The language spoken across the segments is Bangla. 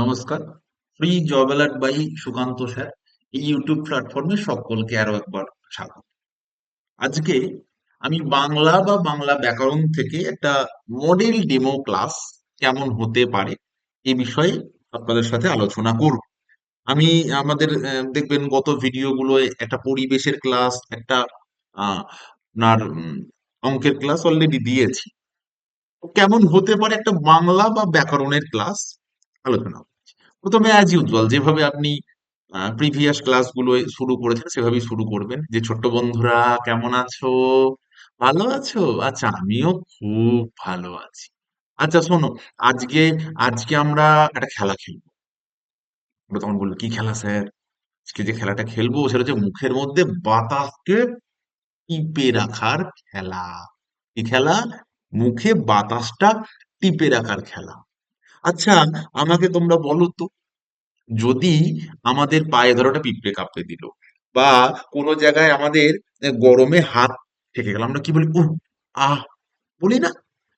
নমস্কার। Free job alert by Sukanta sir. এই ইউটিউব প্ল্যাটফর্মে সকলকে আরও একবার স্বাগত। আজকে আমি বাংলা বা বাংলা ব্যাকরণ থেকে একটা মডেল ডেমো ক্লাস কেমন হতে পারে এই বিষয়ে আপনাদের সাথে আলোচনা করব। আমি আমাদের দেখবেন গত ভিডিওগুলোয় একটা পরিবেশের ক্লাস একটা আপনার অঙ্কের ক্লাস অলরেডি দিয়েছি। কেমন হতে পারে একটা বাংলা বা ব্যাকরণের ক্লাস আলোচনা প্রথমে অ্যাজ ইউজুয়াল যেভাবে আপনি প্রিভিয়াস ক্লাসগুলো শুরু করেছেন, সেভাবেই শুরু করবেন। যে ছোট্ট বন্ধুরা, কেমন আছো? ভালো আছো? আচ্ছা আমিও খুব ভালো আছি। আচ্ছা শোনো, আজকে আজকে আমরা একটা খেলা খেলব। ওরা তখন বলল, কি খেলা স্যার? আজকে যে খেলাটা খেলব, সেটা হচ্ছে মুখের মধ্যে বাতাসকে টিপে রাখার খেলা। কি খেলা? মুখে বাতাসটা টিপে রাখার খেলা। আচ্ছা আমাকে তোমরা বলো তো, যদি আমাদের পায়ে ধরো একটা পিঁপড়ে কামড়ে দিল বা কোনো জায়গায় আমাদের গরমে হাত থেকে গেল, আমরা কি বলি, উহ, আহ, বলি না?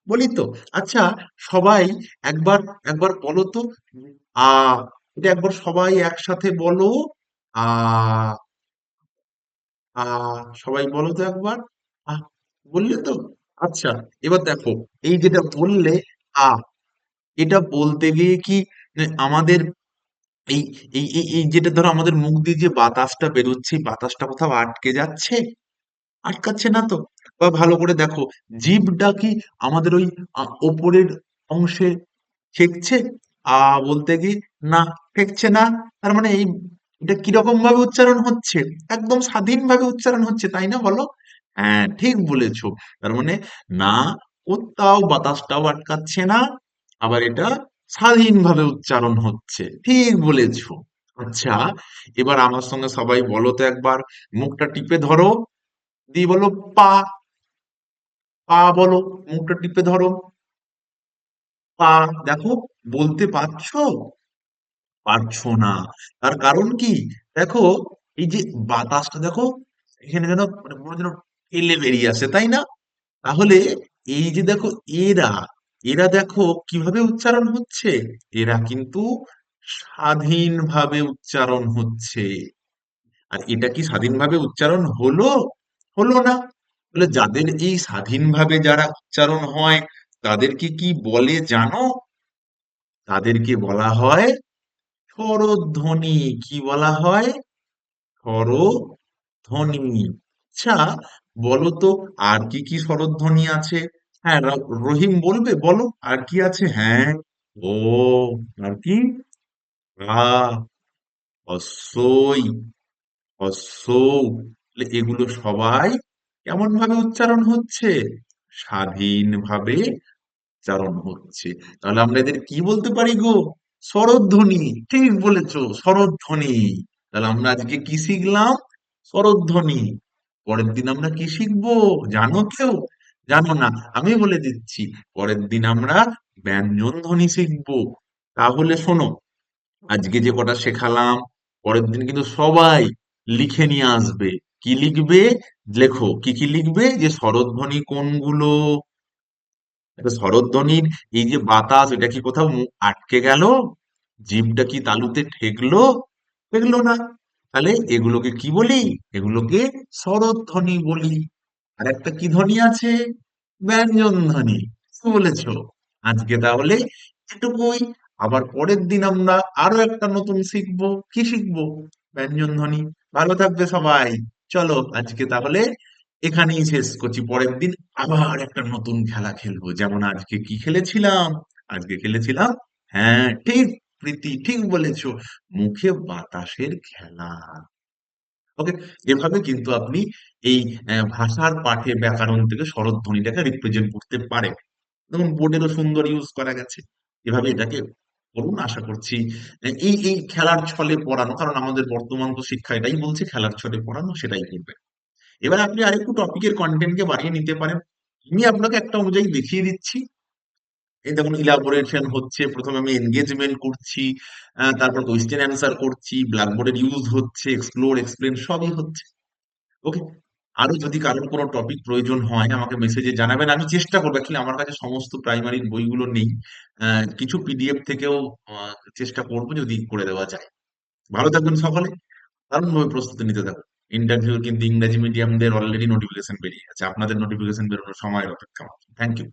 বলি তো। আচ্ছা সবাই একবার একবার বলো তো, আ, এটা একবার সবাই একসাথে বলো, আ আ, সবাই বলো তো একবার, আহ, বললে তো? আচ্ছা এবার দেখো, এই যেটা বললে, আ এটা বলতে গিয়ে কি আমাদের এই এই এই যেটা ধরো আমাদের মুখ দিয়ে যে বাতাসটা বেরোচ্ছে বাতাসটা কোথাও আটকে যাচ্ছে? আটকাচ্ছে না তো? বা ভালো করে দেখো, জীবটা কি আমাদের ওই ওপরের অংশে ঠেকছে? আ, বলতে কি না, ঠেকছে না। তার মানে এই, এটা কীরকম ভাবে উচ্চারণ হচ্ছে? একদম স্বাধীন ভাবে উচ্চারণ হচ্ছে, তাই না বলো? হ্যাঁ ঠিক বলেছ। তার মানে না, কোথাও বাতাসটাও আটকাচ্ছে না আবার এটা স্বাধীনভাবে উচ্চারণ হচ্ছে। ঠিক বলেছ। আচ্ছা এবার আমার সঙ্গে সবাই বলো তো একবার। মুখটা টিপে ধরো। দিয়ে বলো, পা। পা বলো, মুখটা টিপে ধরো। পা, দেখো, বলতে পারছ? পারছ না। তার কারণ কি? দেখো, এই যে বাতাসটা, দেখো, এখানে যেন মানে যেন ঠেলে বেরিয়ে আসে, তাই না? তাহলে এই যে দেখো, এরা এরা দেখো কীভাবে উচ্চারণ হচ্ছে? এরা কিন্তু স্বাধীনভাবে উচ্চারণ হচ্ছে। আর এটা কি স্বাধীনভাবে উচ্চারণ হলো? হলো না। বলে যাদের এই স্বাধীনভাবে যারা উচ্চারণ হয়, তাদেরকে কি বলে জানো? তাদেরকে বলা হয় স্বরধ্বনি। কি বলা হয়? স্বরধ্বনি। আচ্ছা বলো তো, আর কি কি স্বরধ্বনি আছে? হ্যাঁ রহিম বলবে, বলো, আর কি আছে? হ্যাঁ ও, আর কি? রা এগুলো সবাই কেমন ভাবে উচ্চারণ হচ্ছে? স্বাধীনভাবে উচ্চারণ হচ্ছে। তাহলে আমরা এদের কি বলতে পারি গো? স্বরধ্বনি, ঠিক বলেছ, স্বরধ্বনি। তাহলে আমরা আজকে কি শিখলাম? স্বরধ্বনি। পরের দিন আমরা কি শিখব? জানো কেউ? জানো না, আমি বলে দিচ্ছি, পরের দিন আমরা ব্যঞ্জন ধ্বনি শিখব। তাহলে শোনো, আজকে যে কটা শেখালাম, পরের দিন কিন্তু সবাই লিখে নিয়ে আসবে। কি লিখবে? লেখো, কি কি লিখবে? যে স্বরধ্বনি কোনগুলো? স্বরধ্বনির এই যে বাতাস, এটা কি কোথাও আটকে গেল? জিভটা কি তালুতে ঠেকলো? ঠেকলো না। তাহলে এগুলোকে কি বলি? এগুলোকে স্বরধ্বনি বলি। আর একটা কি ধ্বনি আছে? ব্যঞ্জন ধ্বনি। বলেছ? আজকে তাহলে এটুকুই। আবার পরের দিন আমরা আরও একটা নতুন শিখব। কি শিখব? ব্যঞ্জন ধ্বনি। ভালো থাকবে সবাই। চলো আজকে তাহলে এখানেই শেষ করছি। পরের দিন আবার একটা নতুন খেলা খেলব। যেমন আজকে কি খেলেছিলাম? আজকে খেলেছিলাম হ্যাঁ ঠিক, প্রীতি, ঠিক বলেছ। মুখে বাতাসের খেলা। ওকে এভাবে কিন্তু আপনি এই ভাষার পাঠে ব্যাকরণ থেকে স্বরধ্বনিটাকে রিপ্রেজেন্ট করতে পারেন। দেখুন বোর্ডেরও সুন্দর ইউজ করা গেছে। এভাবে এটাকে করুন, আশা করছি এই এই খেলার ছলে পড়ানো, কারণ আমাদের বর্তমান তো শিক্ষা এটাই বলছে, খেলার ছলে পড়ানো সেটাই করবে এবার আপনি আরেকটু টপিকের কন্টেন্টকে বাড়িয়ে নিতে পারেন। আমি আপনাকে একটা অনুযায়ী দেখিয়ে দিচ্ছি। এই দেখুন ইলাবোরেশন হচ্ছে, প্রথমে আমি এনগেজমেন্ট করছি তারপর কোয়েশ্চেন অ্যান্সার করছি ব্ল্যাকবোর্ডের ইউজ হচ্ছে এক্সপ্লোর এক্সপ্লেন সবই হচ্ছে। ওকে আরও যদি কারোর কোনো টপিক প্রয়োজন হয়, আমাকে মেসেজে জানাবেন। আমি চেষ্টা করব অ্যাকচুয়ালি আমার কাছে সমস্ত প্রাইমারির বইগুলো নেই। কিছু পিডিএফ থেকেও চেষ্টা করব যদি করে দেওয়া যায়। ভালো থাকবেন সকলে। দারুণভাবে প্রস্তুতি নিতে থাকুন। ইন্টারভিউ কিন্তু ইংরেজি মিডিয়ামদের অলরেডি নোটিফিকেশন বেরিয়ে গেছে। আপনাদের নোটিফিকেশন বেরোনোর সময়ের অপেক্ষা থ্যাংক ইউ